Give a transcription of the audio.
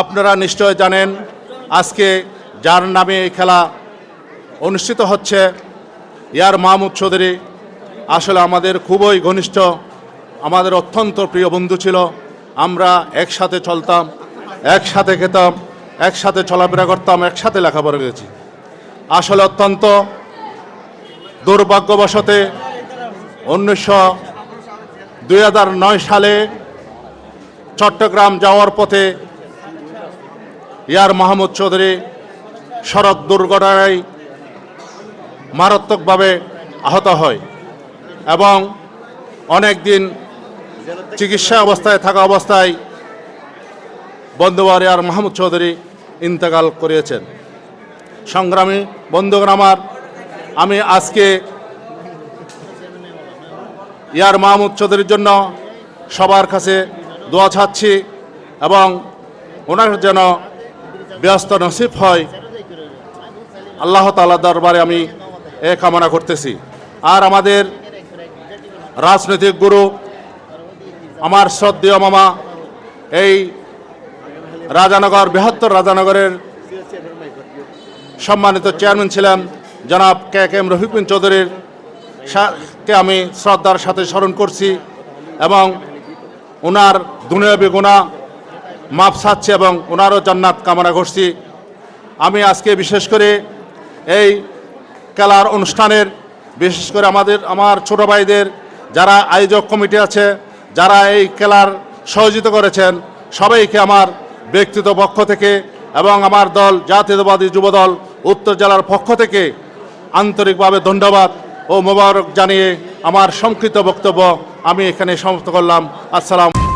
আপনারা নিশ্চয় জানেন, আজকে যার নামে এই খেলা অনুষ্ঠিত হচ্ছে, ইয়ার মাহমুদ চৌধুরী। আসলে আমাদের খুবই ঘনিষ্ঠ, আমাদের অত্যন্ত প্রিয় বন্ধু ছিল। আমরা একসাথে চলতাম, একসাথে খেতাম, একসাথে চলাফেরা করতাম, একসাথে লেখাপড়া করেছি। আসলে অত্যন্ত দুর্ভাগ্যবশতে উনিশশো দুই সালে চট্টগ্রাম যাওয়ার পথে ইয়ার মাহমুদ চৌধুরী সড়ক দুর্ঘটনায় মারাত্মকভাবে আহত হয় এবং অনেক দিন চিকিৎসা অবস্থায় থাকা অবস্থায় বন্ধুবার ইয়ার মাহমুদ চৌধুরী ইন্তেকাল করিয়েছেন। সংগ্রামী বন্ধুগণ আমার, আমি আজকে ইয়ার মাহমুদ চৌধুরীর জন্য সবার কাছে দোয়া ছাড়ছি এবং ওনার যেন ব্যস্ত নসিব হয়। আল্লাহ তালা দরবারে আমি এ কামনা করতেছি। আর আমাদের রাজনৈতিক গুরু, আমার শ্রদ্ধেয় মামা, এই রাজানগর, বৃহত্তর রাজানগরের সম্মানিত চেয়ারম্যান ছিলেন জনাব কে কে এম রফিকুন চৌধুরীর কে আমি শ্রদ্ধার সাথে স্মরণ করছি এবং ওনার দুনিয়াবি গুণা মাপ চাচ্ছি এবং ওনারও জান্নাত কামনা করছি। আমি আজকে বিশেষ করে এই খেলার অনুষ্ঠানের, বিশেষ করে আমাদের, আমার ছোট ভাইদের যারা আয়োজক কমিটি আছে, যারা এই খেলার সহযোগিতা করেছেন, সবাইকে আমার ব্যক্তিগত পক্ষ থেকে এবং আমার দল, জাতীয়তাবাদী যুবদল উত্তর জেলার পক্ষ থেকে আন্তরিকভাবে ধন্যবাদ ও মোবারক জানিয়ে আমার সংক্ষিপ্ত বক্তব্য আমি এখানে সমাপ্ত করলাম। আসসালাম।